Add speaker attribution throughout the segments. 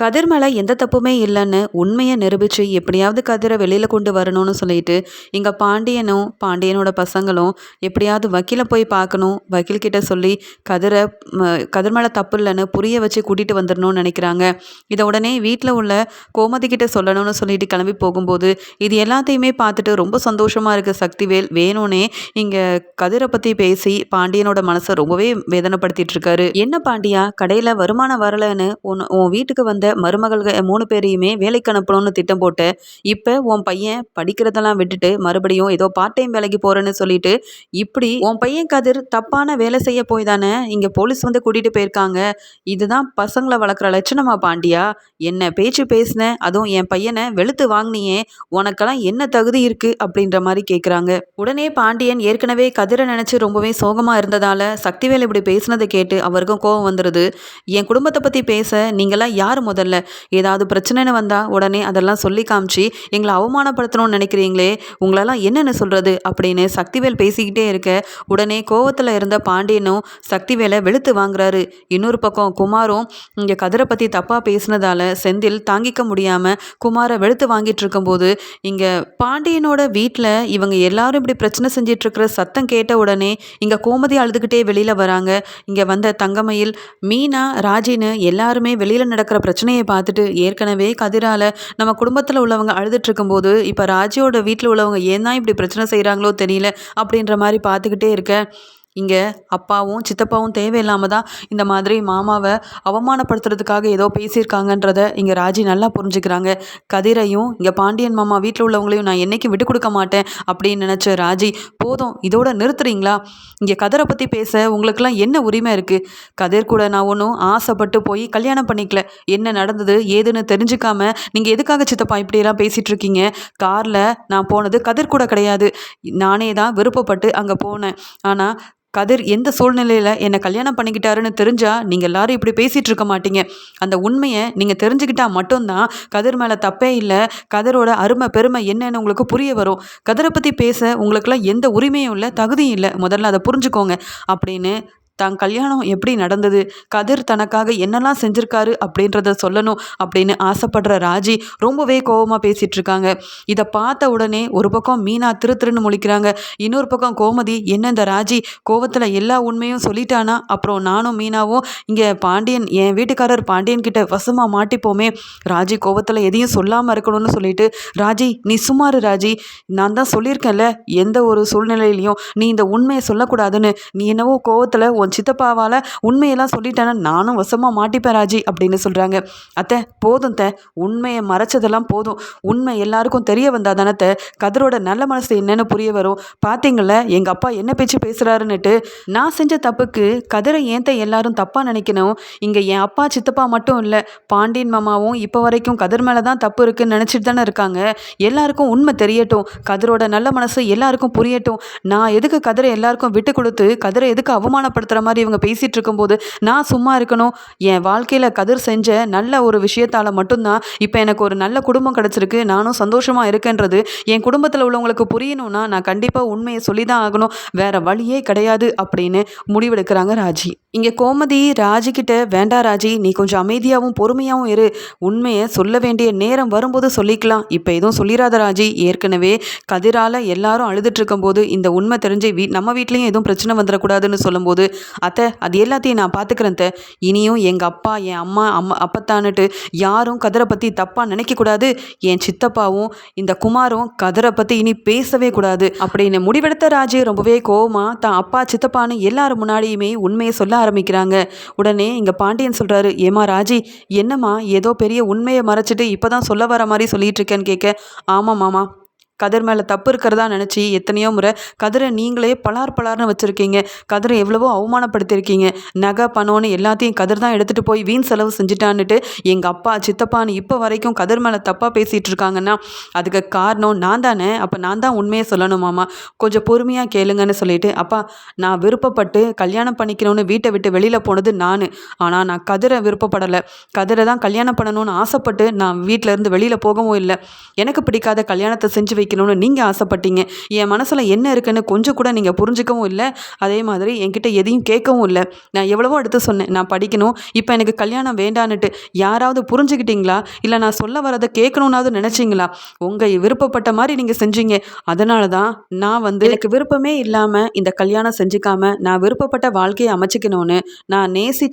Speaker 1: கதிர் மேலே எந்த தப்புமே இல்லைன்னு உண்மையை நிரூபித்து எப்படியாவது கதிரை வெளியில் கொண்டு வரணும்னு சொல்லிட்டு இங்கே பாண்டியனும் பாண்டியனோட பசங்களும் எப்படியாவது வக்கீலை போய் பார்க்கணும் வக்கீல்கிட்ட சொல்லி கதிரை கதிர்மலை கதிர் மேலே தப்பு இல்லைன்னு புரிய வச்சு கூட்டிகிட்டு வந்துடணும்னு நினைக்கிறாங்க. இதை உடனே வீட்டில் உள்ள கோமதி கிட்ட சொல்லணும்னு சொல்லிட்டு கிளம்பி போகும்போது இது எல்லாத்தையுமே பார்த்துட்டு ரொம்ப சந்தோஷமாக இருக்குது சக்திவேல். வேணும்னே இங்கே கதிரை பற்றி பேசி பாண்டியனோட மனசை ரொம்பவே வேதனைப்படுத்திட்டு இருக்காரு. என்ன பாண்டியா கடையில் வருமானம் வரலைன்னு உன் உன் வீட்டுக்கு வந்த மருமகள்கள் மூணு பேரையுமே வேலைக்கு அனுப்பணும்னு திட்டம் போட்டு இப்போ உன் பையன் படிக்கிறதெல்லாம் விட்டுட்டு மறுபடியும் ஏதோ பார்ட் டைம் வேலைக்கு போகிறேன்னு சொல்லிட்டு இப்படி உன் பையன் கதிர் தப்பான வேலை செய்ய போய் தானே இங்கே போலீஸ் வந்து கூட்டிகிட்டு போயிருக்காங்க. இதுதான் பசங்களை வளர்க்குற லட்சணமா பாண்டியா? என்ன பேச்சு பேசின? அதுவும் என் பையனை வெளுத்து வாங்கினியே. உனக்கெல்லாம் என்ன தகுதி இருக்கு? அப்படின்ற மாதிரி கேட்குறாங்க உடனே பாண்டியன் ஏற்கனவே கதிரை நினச்சி ரொம்பவே சோகமாக இருந்ததால சக்திவேல் இப்படி பேசினதை கேட்டு அவருக்கும் கோபம் வந்துடுது என் குடும்பத்தை பற்றி பேச நீங்களாம் யார் முதல்ல ஏதாவது பிரச்சனைன்னு வந்தால் உடனே அதெல்லாம் சொல்லி காமிச்சு எங்களை அவமானப்படுத்தணும்னு நினைக்கிறீங்களே உங்களெல்லாம் என்னென்ன சொல்கிறது அப்படின்னு சக்திவேல் பேசிக்கிட்டே இருக்க உடனே கோவத்தில் இருந்த பாண்டியனும் சக்திவேலை வெளுத்து வாங்குறாரு. இன்னொரு பக்கம் குமாரும் இங்கே கதிரை பற்றி தப்பாக பேசினதால செந்தில் தாங்கிக்க முடியாமல் குமாரை வெளுத்து வாங்கிட்டு இருக்கும்போது இங்கே பாண்டியனோட வீட்டில் இவங்க எல்லாரும் இப்படி பிரச்சனை செஞ்சிட்ருக்கிற சத்தம் கேட்ட உடனே இங்கே கோமதி அழுதுகிட்டே வெளியில் வராங்க. இங்கே வந்த தங்கமயில் மீனா ராஜின்னு எல்லாருமே வெளியில் நடக்கிற பிரச்சனை பிரச்சனையை பார்த்துட்டு ஏற்கனவே கதிரால நம்ம குடும்பத்தில் உள்ளவங்க அழுதுட்டு இருக்கும்போது இப்போ ராஜியோட வீட்டில் உள்ளவங்க ஏன் தான் இப்படி பிரச்சனை செய்கிறாங்களோ தெரியல அப்படின்ற மாதிரி பார்த்துக்கிட்டே இருக்க. இங்கே அப்பாவும் சித்தப்பாவும் தேவையில்லாமல் தான் இந்த மாதிரி மாமாவை அவமானப்படுத்துறதுக்காக ஏதோ பேசியிருக்காங்கன்றத இங்கே ராஜி நல்லா புரிஞ்சுக்கிறாங்க. கதிரையும் இங்கே பாண்டியன் மாமா வீட்டில் உள்ளவங்களையும் நான் என்றைக்கும் விட்டு கொடுக்க மாட்டேன் அப்படின்னு நினச்ச ராஜி போதும் இதோட நிறுத்துறீங்களா? இங்கே கதிரை பற்றி பேச உங்களுக்கெல்லாம் என்ன உரிமை இருக்குது கதிர் கூட நான் ஒன்றும் ஆசைப்பட்டு போய் கல்யாணம் பண்ணிக்கல. என்ன நடந்தது ஏதுன்னு தெரிஞ்சுக்காம நீங்கள் எதுக்காக சித்தப்பா இப்படியெல்லாம் பேசிகிட்டு இருக்கீங்க? காரில் நான் போனது கதிர் கூட கிடையாது. நானே தான் விருப்பப்பட்டு அங்கே போனேன். ஆனால் கதிர் எந்த சூழ்நிலையில் என்னை கல்யாணம் பண்ணிக்கிட்டாருன்னு தெரிஞ்சால் நீங்கள் எல்லாரும் இப்படி பேசிகிட்டு இருக்க மாட்டீங்க. அந்த உண்மையை நீங்கள் தெரிஞ்சுக்கிட்டால் மட்டும்தான் கதிர் மேலே தப்பே இல்லை கதிரோட அருமை பெருமை என்னன்னு உங்களுக்கு புரிய வரும். கதிரை பற்றி பேச உங்களுக்கெல்லாம் எந்த உரிமையும் இல்லை தகுதியும் இல்லை. முதல்ல அதை புரிஞ்சுக்கோங்க. அப்படின்னு தான் கல்யாணம் எப்படி நடந்தது? கதிர் தனக்காக என்னெல்லாம் செஞ்சிருக்காரு அப்படின்றத சொல்லணும் அப்படின்னு ஆசைப்படுற ராஜி ரொம்பவே கோவமாக பேசிகிட்டு இருக்காங்க இதை பார்த்த உடனே ஒரு பக்கம் மீனா திரு திருன்னு முழிக்கிறாங்க. இன்னொரு பக்கம் கோமதி என்ன இந்த ராஜி கோவத்தில் எல்லா உண்மையும் சொல்லிட்டானா? அப்புறம் நானும் மீனாவும் இங்கே பாண்டியன் என் வீட்டுக்காரர் பாண்டியன் கிட்ட வசமாக மாட்டிப்போமே. ராஜி கோவத்தில் எதையும் சொல்லாமல் இருக்கணும்னு சொல்லிட்டு ராஜி நீ சுமாரு ராஜி. நான் தான் சொல்லியிருக்கேன்ல எந்த ஒரு சூழ்நிலையிலையும் நீ இந்த உண்மையை சொல்லக்கூடாதுன்னு. நீ என்னவோ கோவத்தில் உன் சித்தப்பாவால் உண்மையெல்லாம் சொல்லிட்டேன்னா நானும் வசமாக மாட்டிப்பேன் ராஜி அப்படின்னு சொல்கிறாங்க அத்தை போதும் த உண்மையை மறைச்சதெல்லாம் போதும். உண்மை எல்லாருக்கும் தெரிய வந்தால் தானே கதரோட நல்ல மனசு என்னென்னு புரிய வரும். பார்த்தீங்கள எங்கள் அப்பா என்ன பேச்சு பேசுகிறாருன்னுட்டு நான் செஞ்ச தப்புக்கு கதிரை ஏன் எல்லாரும் தப்பாக நினைக்கணும்? இங்கே என் அப்பா சித்தப்பா மட்டும் இல்லை பாண்டியன் மாமாவும் இப்போ வரைக்கும் கதிர் மேலே தான் தப்பு இருக்குன்னு நினச்சிட்டு தானே இருக்காங்க. எல்லாருக்கும் உண்மை தெரியட்டும். கதிரோட நல்ல மனசு எல்லாருக்கும் புரியட்டும். நான் எதுக்கு கதிரை எல்லாருக்கும் விட்டு கொடுத்து கதிரை எதுக்கு பேசுகிற மாதிரி இவங்க பேசிகிட்டு இருக்கும்போது நான் சும்மா இருக்கணும். என் வாழ்க்கையில் கதிர் செஞ்ச நல்ல ஒரு விஷயத்தால் மட்டும்தான் இப்போ எனக்கு ஒரு நல்ல குடும்பம் கிடச்சிருக்கு. நானும் சந்தோஷமாக இருக்கேன்றது என் குடும்பத்தில் உள்ளவங்களுக்கு புரியணும்னா நான் கண்டிப்பாக உண்மையை சொல்லி தான் ஆகணும். வேறு வழியே கிடையாது அப்படின்னு முடிவெடுக்கிறாங்க ராஜி. இங்கே கோமதி ராஜிக்கிட்ட வேண்டா ராஜி நீ கொஞ்சம் அமைதியாகவும் பொறுமையாகவும் இரு. உண்மையை சொல்ல வேண்டிய நேரம் வரும்போது சொல்லிக்கலாம். இப்போ எதுவும் சொல்லிடாத ராஜி. ஏற்கனவே கதிரால் எல்லாரும் அழுதுட்டு இருக்கும்போது இந்த உண்மை தெரிஞ்சு வீ நம்ம வீட்லேயும் எதுவும் பிரச்சனை வந்துடக்கூடாதுன்னு சொல்லும்போது அத்தை அது எல்லாத்தையும் நான் பார்த்துக்கிறேன் அத்தை. இனியும் எங்கள் அப்பா என் அம்மா அம்மா அப்பத்தான்னுட்டு யாரும் கதிரை பற்றி தப்பாக நினைக்கக்கூடாது என் சித்தப்பாவும் இந்த குமாரும் கதிரை பற்றி இனி பேசவே கூடாது. அப்படின்னு முடிவெடுத்த ராஜே ரொம்பவே கோவமாக தான் அப்பா சித்தப்பான்னு எல்லாரும் முன்னாடியுமே உண்மையை சொல்ல ஆரம்பிக்கிறாங்க. உடனே இங்கே பாண்டியன் சொல்கிறாரு ஏமா ராஜி என்னம்மா ஏதோ பெரிய உண்மையை மறைச்சிட்டு இப்போ தான் சொல்ல வர மாதிரி சொல்லிட்டு இருக்கேன்னு கேட்க ஆமாம் மாமா கதிர் மேலே தப்பு இருக்கிறதா நினச்சி எத்தனையோ முறை கதிரை நீங்களே பலார் பலார்னு வச்சுருக்கீங்க. கதிரை எவ்வளவோ அவமானப்படுத்தியிருக்கீங்க. நகை பணம்னு எல்லாத்தையும் கதிர் தான் எடுத்துகிட்டு போய் வீண் செலவு செஞ்சுட்டான்னுட்டு எங்கள் அப்பா சித்தப்பான்னு இப்போ வரைக்கும் கதிர் மேலே தப்பாக பேசிகிட்டு இருக்காங்கன்னா அதுக்கு காரணம் நான் தானே? அப்போ நான் தான் உண்மையை சொல்லணுமாமா கொஞ்சம் பொறுமையாக கேளுங்கன்னு சொல்லிட்டு அப்பா நான் விருப்பப்பட்டு கல்யாணம் பண்ணிக்கணும்னு வீட்டை விட்டு வெளியில் போனது நான். ஆனால் நான் கதிரை விருப்பப்படலை. கதிரை தான் கல்யாணம் பண்ணணும்னு ஆசைப்பட்டு நான் வீட்டில் இருந்து வெளியில் போகவும் இல்லை. எனக்கு பிடிக்காத கல்யாணத்தை செஞ்சு வைக்கணும்னு நீங்கள் ஆசைப்பட்டீங்க. என் மனசில் என்ன இருக்குன்னு கொஞ்சம் கூட நீங்கள் புரிஞ்சுக்கவும் இல்லை. அதே மாதிரி என்கிட்ட எதையும் கேட்கவும் இல்லை. நான் எவ்வளவோ எடுத்து சொன்னேன். நான் படிக்கணும். இப்போ எனக்கு கல்யாணம் வேண்டான்னுட்டு யாராவது புரிஞ்சுக்கிட்டீங்களா இல்லை நான் சொல்ல வரதை கேட்கணுன்னாவது நினச்சிங்களா? உங்கள் விருப்பப்பட்ட மாதிரி நீங்கள் செஞ்சீங்க. அதனால தான் நான் வந்து எனக்கு விருப்பமே இல்லாமல் இந்த கல்யாணம் செஞ்சுக்காம நான் விருப்பப்பட்ட வாழ்க்கையை அமைச்சிக்கணும்னு நான் நேசித்த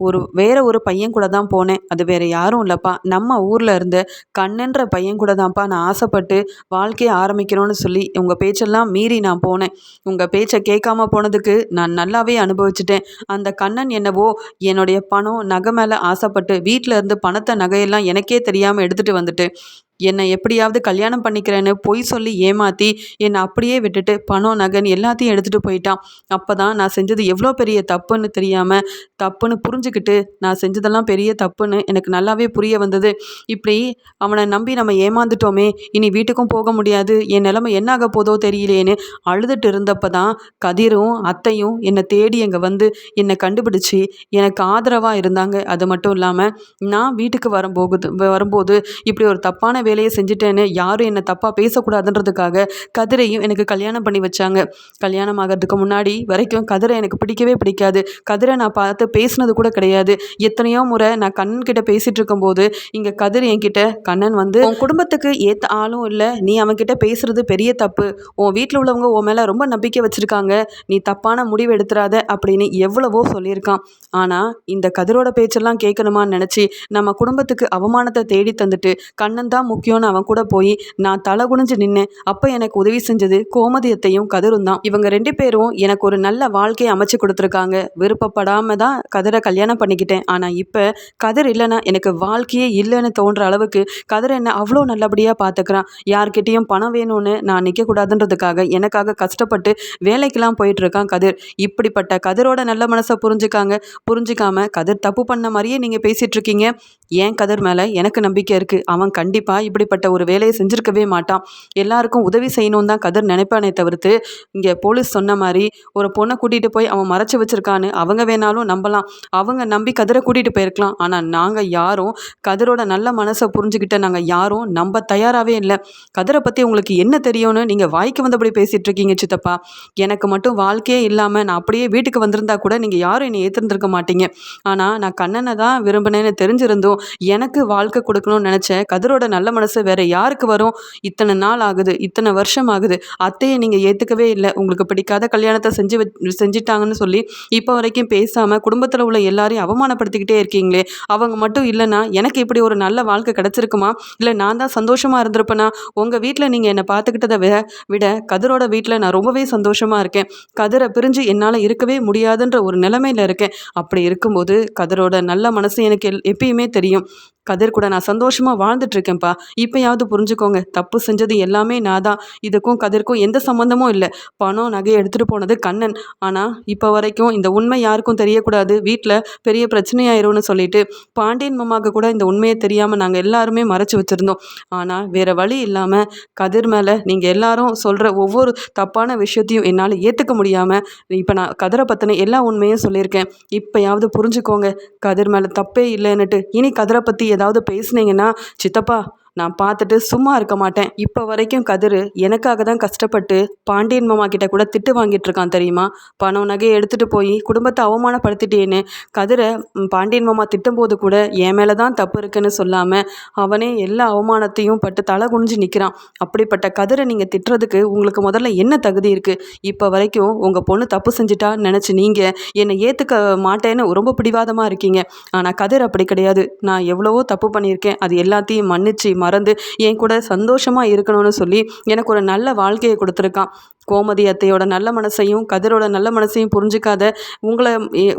Speaker 1: ஒரு வேற ஒரு பையன் கூட தான் போனேன். அது வேற யாரும் இல்லைப்பா. நம்ம ஊரில் இருந்து கண்ணன்ற பையன் கூட தான்ப்பா நான் ஆசைப்பட்டு வாழ்க்கையை ஆரம்பிக்கணும்னு சொல்லி உங்கள் பேச்செல்லாம் மீறி நான் போனேன். உங்கள் பேச்சை கேட்காம போனதுக்கு நான் நல்லாவே அனுபவிச்சிட்டேன். அந்த கண்ணன் என்னவோ என்னுடைய பணம் நகை மேலே ஆசைப்பட்டு வீட்டில் இருந்து பணத்தை நகையெல்லாம் எனக்கே தெரியாமல் எடுத்துகிட்டு வந்துட்டு என்னை எப்படியாவது கல்யாணம் பண்ணிக்கிறேன்னு பொய் சொல்லி ஏமாற்றி என்னை அப்படியே விட்டுட்டு பணம் நகன் எல்லாத்தையும் எடுத்துகிட்டு போயிட்டான். அப்போ தான் நான் செஞ்சது எவ்வளோ பெரிய தப்புன்னு தெரியாமல் தப்புன்னு புரிஞ்சுக்கிட்டு நான் செஞ்சதெல்லாம் பெரிய தப்புன்னு எனக்கு நல்லாவே புரிய வந்தது. இப்படி அவனை நம்பி நம்ம ஏமாந்துட்டோமே இனி வீட்டுக்கும் போக முடியாது என் நிலைமை என்ன ஆக போதோ தெரியலேன்னு அழுதுட்டு இருந்தப்போ தான் கதிரும் அத்தையும் என்னை தேடி அங்கே வந்து என்னை கண்டுபிடிச்சி எனக்கு ஆதரவாக இருந்தாங்க. அது மட்டும் இல்லாமல் நான் வீட்டுக்கு வரும்போது வரும்போது இப்படி ஒரு தப்பான வேலையை செஞ்சுட்டேன்னு யாரும் என்னை தப்பாக பேசக்கூடாதுன்றதுக்காக கதிரையும் எனக்கு கல்யாணம் பண்ணி வச்சாங்க. கல்யாணம் ஆகிறதுக்கு முன்னாடி வரைக்கும் கதிரை எனக்கு பிடிக்கவே பிடிக்காது. கதிரை நான் பார்த்து பேசினது கூட கிடையாது. எத்தனையோ முறை நான் கண்ணன் கிட்ட பேசிட்டு இருக்கும்போது இங்கே கதிர் என்கிட்ட கண்ணன் வந்து உன் குடும்பத்துக்கு ஏற்ற ஆளும் இல்லை. நீ அவன்கிட்ட பேசுறது பெரிய தப்பு. உன் வீட்டில் உள்ளவங்க உன் மேலே ரொம்ப நம்பிக்கை வச்சுருக்காங்க. நீ தப்பான முடிவு எடுத்துறாத அப்படின்னு எவ்வளவோ சொல்லியிருக்கான். ஆனால் இந்த கதிரோட பேச்செல்லாம் கேட்கணுமான்னு நினச்சி நம்ம குடும்பத்துக்கு அவமானத்தை தேடி தந்துட்டு கண்ணன் தான் முக்கியம்னு அவன் கூட போய் நான் தலை குனிஞ்சு நின்னேன். அப்போ எனக்கு உதவி செஞ்சது கோமதியத்தையும் கதிரும் தான். இவங்க ரெண்டு பேரும் எனக்கு ஒரு நல்ல வாழ்க்கையை அமைச்சு கொடுத்துருக்காங்க. விருப்பப்படாம தான் கதிரை கல்யாணம் பண்ணிக்கிட்டேன். ஆனால் இப்போ கதிர் இல்லைன்னா எனக்கு வாழ்க்கையே இல்லைன்னு தோன்ற அளவுக்கு கதிர் என்ன அவ்வளோ நல்லபடியாக பார்த்துக்கிறான் யார்கிட்டேயும் பணம் வேணும்னு நான் நிற்கக்கூடாதுன்றதுக்காக எனக்காக கஷ்டப்பட்டு வேலைக்கெல்லாம் போயிட்டு இருக்கான் கதிர். இப்படிப்பட்ட கதிரோட நல்ல மனசை புரிஞ்சுக்காங்க. புரிஞ்சுக்காம கதிர் தப்பு பண்ண மாதிரியே நீங்கள் பேசிகிட்டு இருக்கீங்க ஏன் கதிர் மேலே எனக்கு நம்பிக்கை இருக்குது அவன் கண்டிப்பாக இப்படிப்பட்ட ஒரு வேலையை செஞ்சுருக்கவே மாட்டான். எல்லாருக்கும் உதவி செய்யணும் தான் கதிர் நினைப்பானே தவிர்த்து இங்கே போலீஸ் சொன்ன மாதிரி ஒரு பொண்ணை கூட்டிகிட்டு போய் அவன் மறைச்சி வச்சுருக்கான்னு அவங்க வேணாலும் நம்பலாம். அவங்க நம்பி கதிரை கூட்டிகிட்டு போயிருக்கலாம். ஆனால் நாங்கள் யாரும் கதிரோட நல்ல மனசை புரிஞ்சுக்கிட்ட நாங்கள் யாரும் நம்ப தயாராகவே இல்லை. கதிரை பற்றி உங்களுக்கு என்ன தெரியும்னு நீங்கள் வாய்க்கு வந்தபடி பேசிகிட்டு இருக்கீங்க சித்தப்பா. எனக்கு மட்டும் வாழ்க்கையே இல்லாமல் நான் அப்படியே வீட்டுக்கு வந்திருந்தா கூட நீங்கள் யாரும் என்னை ஏற்றிருந்துருக்க மாட்டீங்க. ஆனால் நான் கண்ணனை தான் விரும்பினேன்னு தெரிஞ்சிருந்தோம் எனக்கு வாழ்க்கை கொடுக்கணும்னு நினச்சேன் கதிரோட நல்ல மனசு வேற யாருக்கு வரும்? இத்தனை நாள் ஆகுது இத்தனை வருஷம் ஆகுது. அத்தையை நீங்கள் ஏற்றுக்கவே இல்லை. உங்களுக்கு பிடிக்காத கல்யாணத்தை செஞ்சு செஞ்சிட்டாங்கன்னு சொல்லி இப்போ வரைக்கும் பேசாமல் குடும்பத்தில் உள்ள எல்லாரையும் அவமானப்படுத்திக்கிட்டே இருக்கீங்களே அவங்க மட்டும் இல்லைன்னா எனக்கு இப்படி ஒரு நல்ல வாழ்க்கை கிடச்சிருக்குமா? இல்லை நான் தான் சந்தோஷமாக இருந்திருப்பேனா? உங்கள் வீட்டில் நீங்கள் என்னை பார்த்துக்கிட்டதை விட விட கதிரோட வீட்டில் நான் ரொம்பவே சந்தோஷமாக இருக்கேன். கதிரை பிரிஞ்சு என்னால் இருக்கவே முடியாதுன்ற ஒரு நிலைமையில் இருக்கேன். அப்படி இருக்கும்போது கதிரோட நல்ல மனசு எனக்கு எப்பயுமே தெரியும். கதிர் கூட நான் சந்தோஷமாக வாழ்ந்துட்டுருக்கேன்ப்பா இப்போயாவது புரிஞ்சுக்கோங்க. தப்பு செஞ்சது எல்லாமே நான் தான் இதுக்கும் கதிர்க்கும் எந்த சம்மந்தமும் இல்லை. பணம் நகையை எடுத்துகிட்டு போனது கண்ணன். ஆனால் இப்போ வரைக்கும் இந்த உண்மை யாருக்கும் தெரியக்கூடாது. வீட்டில் பெரிய பிரச்சனையாயிரும்னு சொல்லிட்டு பாண்டியன் மாமாவுக்கு கூட இந்த உண்மையை தெரியாமல் நாங்கள் எல்லாருமே மறைச்சி வச்சுருந்தோம். ஆனால் வேறு வழி இல்லாமல் கதிர் மேலே நீங்கள் எல்லாரும் சொல்கிற ஒவ்வொரு தப்பான விஷயத்தையும் என்னால் ஏற்றுக்க முடியாமல் இப்போ நான் கதிரை பற்றின எல்லா உண்மையும் சொல்லியிருக்கேன். இப்போயாவது புரிஞ்சுக்கோங்க. கதிர் மேலே தப்பே இல்லைன்னுட்டு இனி கதிரை பற்றி ஏதாவது பேசுனீங்கன்னா சித்தப்பா நான் பார்த்துட்டு சும்மா இருக்க மாட்டேன். இப்போ வரைக்கும் கதிர் எனக்காக தான் கஷ்டப்பட்டு பாண்டியன் மாமா கிட்ட கூட திட்டு வாங்கிட்டு இருக்கான் தெரியுமா? பணம் நகையை எடுத்துகிட்டு போய் குடும்பத்தை அவமானப்படுத்திட்டேன்னு கதிரை பாண்டியன் மாமா திட்டும்போது கூட என் மேலே தான் தப்பு இருக்குன்னு சொல்லாமல் அவனே எல்லா அவமானத்தையும் பட்டு தலை குனிஞ்சு நிற்கிறான் அப்படிப்பட்ட கதிரை நீங்கள் திட்டுறதுக்கு உங்களுக்கு முதல்ல என்ன தகுதி இருக்குது இப்போ வரைக்கும் உங்கள் பொண்ணு தப்பு செஞ்சுட்டா நினச்சி நீங்கள் என்னை ஏற்றுக்க மாட்டேன்னு ரொம்ப பிடிவாதமாக இருக்கீங்க. ஆனால் கதிர் அப்படி கிடையாது. நான் எவ்வளவோ தப்பு பண்ணியிருக்கேன். அது எல்லாத்தையும் மன்னிச்சு மறந்து என் கூட சந்தோஷமாக இருக்கணும்னு சொல்லி எனக்கு ஒரு நல்ல வாழ்க்கையை கொடுத்துருக்கான். கோமதி அத்தையோட நல்ல மனசையும் கதிரோட நல்ல மனசையும் புரிஞ்சிக்காத உங்களை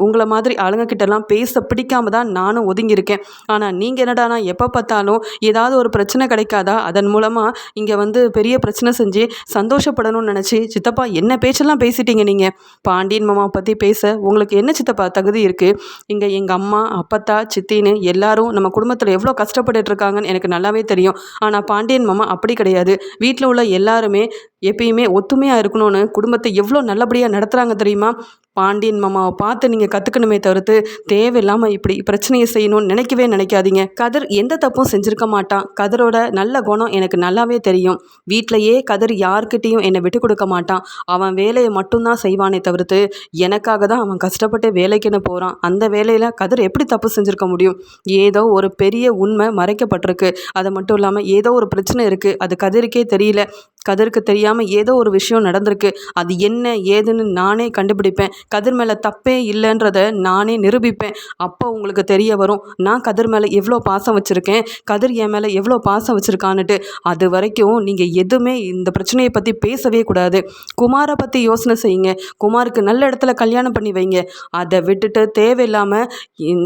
Speaker 1: உங்களை மாதிரி ஆளுங்கக்கிட்டலாம் பேச பிடிக்காம தான் நானும் ஒதுங்கியிருக்கேன். ஆனால் நீங்கள் என்னடானா எப்போ பார்த்தாலும் ஏதாவது ஒரு பிரச்சனை கிடைக்காதா? அதன் மூலமாக இங்கே வந்து பெரிய பிரச்சனை செஞ்சு சந்தோஷப்படணும்னு நினச்சி சித்தப்பா என்ன பேச்செல்லாம் பேசிட்டீங்க நீங்கள் பாண்டியன் மாமா பற்றி பேச உங்களுக்கு என்ன சித்தப்பா தகுதி இருக்குது இங்கே எங்கள் அம்மா அப்பத்தா சித்தின்னு எல்லாரும் நம்ம குடும்பத்தில் எவ்வளோ கஷ்டப்பட்டுட்டு இருக்காங்கன்னு எனக்கு நல்லாவே தெரியும். ஆனால் பாண்டியன் மாமா அப்படி கிடையாது. வீட்டில் உள்ள எல்லாருமே
Speaker 2: எப்பயுமே ஒத்துமையாக இருக்கணும்னு குடும்பத்தை எவ்வளோ நல்லபடியாக நடத்துகிறாங்க தெரியுமா? பாண்டியன் மாமாவை பார்த்து நீங்கள் கற்றுக்கணுமே தவிர்த்து தேவையில்லாமல் இப்படி பிரச்சனையை செய்யணும்னு நினைக்கவே நினைக்காதீங்க. கதிர் எந்த தப்பும் செஞ்சுருக்க மாட்டான். கதிரோட நல்ல குணம் எனக்கு நல்லாவே தெரியும். வீட்டிலையே கதிர் யார்கிட்டேயும் என்னை விட்டு கொடுக்க மாட்டான். அவன் வேலையை மட்டும்தான் செய்வானே தவிர்த்து எனக்காக தான் அவன் கஷ்டப்பட்டு வேலைக்குன்னு போகிறான் அந்த வேலையில் கதிர் எப்படி தப்பு செஞ்சுருக்க முடியும்? ஏதோ ஒரு பெரிய உண்மை மறைக்கப்பட்டிருக்கு. அது மட்டும் இல்லாமல் ஏதோ ஒரு பிரச்சனை இருக்குது அது கதிருக்கே தெரியல. கதிருக்கு தெரியாமல் ஏதோ ஒரு விஷயம் நடந்திருக்கு. அது என்ன ஏதுன்னு நானே கண்டுபிடிப்பேன். கதிர் மேலே தப்பே இல்லைன்றத நானே நிரூபிப்பேன். அப்போ உங்களுக்கு தெரிய வரும் நான் கதிர் மேலே எவ்வளோ பாசம் வச்சுருக்கேன்? கதிர் என் மேலே எவ்வளோ பாசம் வச்சுருக்கான்னுட்டு. அது வரைக்கும் நீங்கள் எதுவுமே இந்த பிரச்சனையை பற்றி பேசவே கூடாது. குமாரை பற்றி யோசனை செய்யுங்க. குமாருக்கு நல்ல இடத்துல கல்யாணம் பண்ணி வைங்க. அதை விட்டுட்டு தேவையில்லாமல்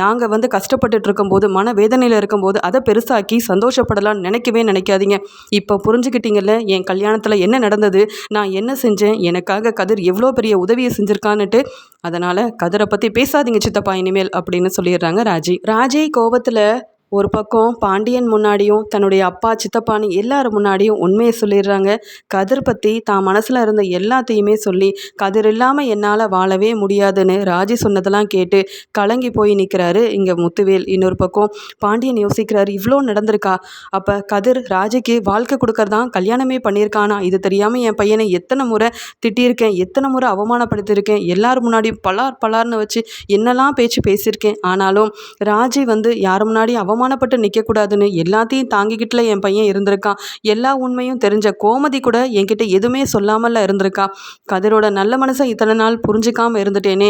Speaker 2: நாங்கள் வந்து கஷ்டப்பட்டுட்டு இருக்கும்போது மன வேதனையில் இருக்கும்போது அதை பெருசாக்கி சந்தோஷப்படலாம்னு நினைக்கவே நினைக்காதீங்க. இப்போ புரிஞ்சுக்கிட்டீங்கல்ல என் கல்யாணம் கல்யாணத்தில் என்ன நடந்தது? நான் என்ன செஞ்சேன்? எனக்காக கதிர் எவ்வளோ பெரிய உதவியை செஞ்சுருக்கான்னுட்டு அதனால் கதிரை பற்றி பேசாதீங்க சித்தப்பா இனிமேல் அப்படின்னு சொல்லிடுறாங்க ராஜி. ராஜி கோபத்தில் ஒரு பக்கம் பாண்டியன் முன்னாடியும் தன்னுடைய அப்பா சித்தப்பான்னு எல்லார் முன்னாடியும் உண்மையை சொல்லிடுறாங்க. கதிர் பற்றி தான் மனசில் இருந்த எல்லாத்தையுமே சொல்லி கதிர் இல்லாமல் என்னால் வாழவே முடியாதுன்னு ராஜி சொன்னதெல்லாம் கேட்டு கலங்கி போய் நிற்கிறாரு இங்கே முத்துவேல். இன்னொரு பக்கம் பாண்டியன் யோசிக்கிறாரு இவ்வளோ நடந்திருக்கா? அப்போ கதிர் ராஜிக்கு வாழ்க்கை கொடுக்கறதான் கல்யாணமே பண்ணியிருக்கானா? இது தெரியாமல் என் பையனை எத்தனை முறை திட்டியிருக்கேன் எத்தனை முறை அவமானப்படுத்தியிருக்கேன் எல்லார் முன்னாடியும் பலார் பலார்னு வச்சு என்னெல்லாம் பேச்சு பேசியிருக்கேன். ஆனாலும் ராஜி வந்து யார் முன்னாடியும் அவ அவமானப்பட்டு நிற்கக்கூடாதுன்னு எல்லாத்தையும் தாங்கிக்கிட்டுல என் பையன் இருந்திருக்கான். எல்லா உண்மையும் தெரிஞ்ச கோமதி கூட என்கிட்ட எதுவுமே சொல்லாமல் இருந்திருக்கா. கதிரோட நல்ல மனசை இத்தனை நாள் புரிஞ்சிக்காமல் இருந்துட்டேனே.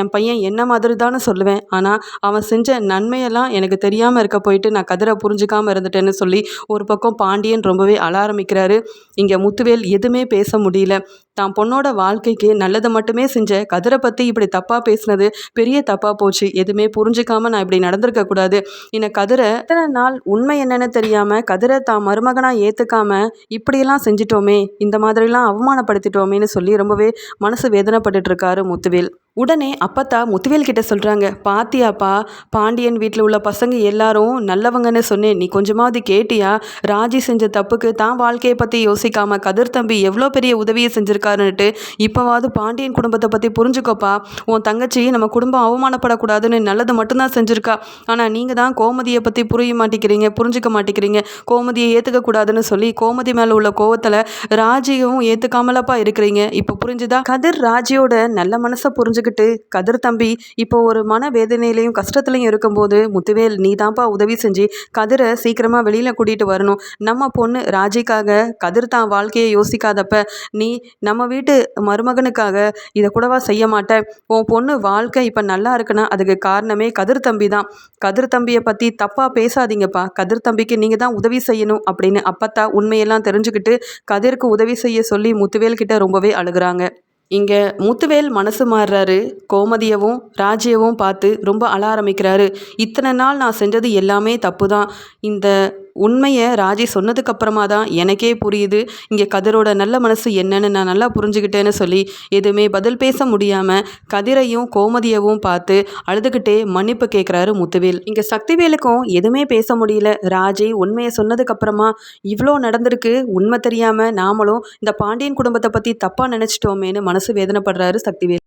Speaker 2: என் பையன் என்ன மாதிரி தானே சொல்லுவேன். ஆனால் அவன் செஞ்ச நன்மையெல்லாம் எனக்கு தெரியாமல் இருக்க போயிட்டு நான் கதிரை புரிஞ்சிக்காமல் இருந்துட்டேன்னு சொல்லி ஒரு பக்கம் பாண்டியன் ரொம்பவே அழ ஆரம்பிக்கிறாரு. இங்கே முத்துவேல் எதுவுமே பேச முடியல. தான் பொண்ணோட வாழ்க்கைக்கு நல்லதை மட்டுமே செஞ்ச கதிரை பற்றி இப்படி தப்பாக பேசினது பெரிய தப்பாக போச்சு. எதுவுமே புரிஞ்சிக்காமல் நான் இப்படி நடந்திருக்க கூடாது இன்ன கதிரை இத்தனை நாள் உண்மை என்னன்னு தெரியாமல் கதிரை தான் மருமகனாக ஏத்துக்காம இப்படியெல்லாம் செஞ்சிட்டோமே இந்த மாதிரிலாம் அவமானப்படுத்திட்டோமேன்னு சொல்லி ரொம்பவே மனசு வேதனைப்பட்டுட்டு இருக்காரு முத்துவேல். உடனே அப்பத்தா முத்துவேல் கிட்ட சொல்கிறாங்க பாத்தியாப்பா பாண்டியன் வீட்டில் உள்ள பசங்க எல்லாரும் நல்லவங்கன்னு சொன்னேன். நீ கொஞ்சமாவது கேட்டியா? ராஜி செஞ்ச தப்புக்கு தான் வாழ்க்கையை பற்றி யோசிக்காம கதிர் தம்பி எவ்வளோ பெரிய உதவியை செஞ்சுருக்காருன்னுட்டு இப்போவாவது பாண்டியன் குடும்பத்தை பற்றி புரிஞ்சுக்கோப்பா. உன் தங்கச்சி நம்ம குடும்பம் அவமானப்படக்கூடாதுன்னு நல்லது மட்டும்தான் செஞ்சுருக்கா. ஆனால் நீங்கள் தான் கோமதியை பற்றி புரிய மாட்டேங்கிறீங்க புரிஞ்சுக்க மாட்டேங்கிறீங்க. கோமதியை ஏற்றுக்கக்கூடாதுன்னு சொல்லி கோமதி மேலே உள்ள கோவத்தில் ராஜியும் ஏற்றுக்காமலப்பா இருக்கிறீங்க. இப்போ புரிஞ்சுதா? கதிர் ராஜியோட நல்ல மனசை தெரிஞ்சுக்கிட்டு கதிர் தம்பி இப்போ ஒரு மன வேதனையிலையும் கஷ்டத்துலையும் இருக்கும்போது முத்துவேல் நீ தான்ப்பா உதவி செஞ்சு கதிரை சீக்கிரமாக வெளியில் கூட்டிகிட்டு வரணும். நம்ம பொண்ணு ராஜிக்காக கதிர் தான் வாழ்க்கையை யோசிக்காதப்ப நீ நம்ம வீட்டு மருமகனுக்காக இதை கூடவா செய்ய மாட்டேன் உன் பொண்ணு வாழ்க்கை இப்போ நல்லா இருக்குன்னா அதுக்கு காரணமே கதிர் தம்பி தான். கதிர் தம்பியை பற்றி தப்பாக பேசாதீங்கப்பா. கதிர் தம்பிக்கு நீங்கள் தான் உதவி செய்யணும் அப்படின்னு அப்பத்தா உண்மையெல்லாம் தெரிஞ்சுக்கிட்டு கதிருக்கு உதவி செய்ய சொல்லி முத்துவேல் கிட்ட ரொம்பவே அழுகுறாங்க. இங்கே முத்துவேல் மனசு மாறுறாரு கோமதியவும் ராஜ்யவும் பார்த்து ரொம்ப அழ ஆரம்பிக்கிறாரு. இத்தனை நாள் நான் செஞ்சது எல்லாமே தப்பு தான் இந்த உண்மையை ராஜி சொன்னதுக்கு அப்புறமா தான் எனக்கே புரியுது. இங்கே கதிரோட நல்ல மனசு என்னன்னு நான் நல்லா புரிஞ்சுக்கிட்டேன்னு சொல்லி எதுவுமே பதில் பேச முடியாமல் கதிரையும் கோமதியவும் பார்த்து அழுதுகிட்டே மன்னிப்பு கேட்குறாரு முத்துவேல். இங்கே சக்திவேலுக்கும் எதுவுமே பேச முடியல. ராஜி உண்மையை சொன்னதுக்கப்புறமா இவ்வளோ நடந்திருக்கு. உண்மை தெரியாமல் நாமளும் இந்த பாண்டியன் குடும்பத்தை பற்றி தப்பாக நினச்சிட்டோமேன்னு மனசு வேதனைப்படுறாரு சக்திவேல்.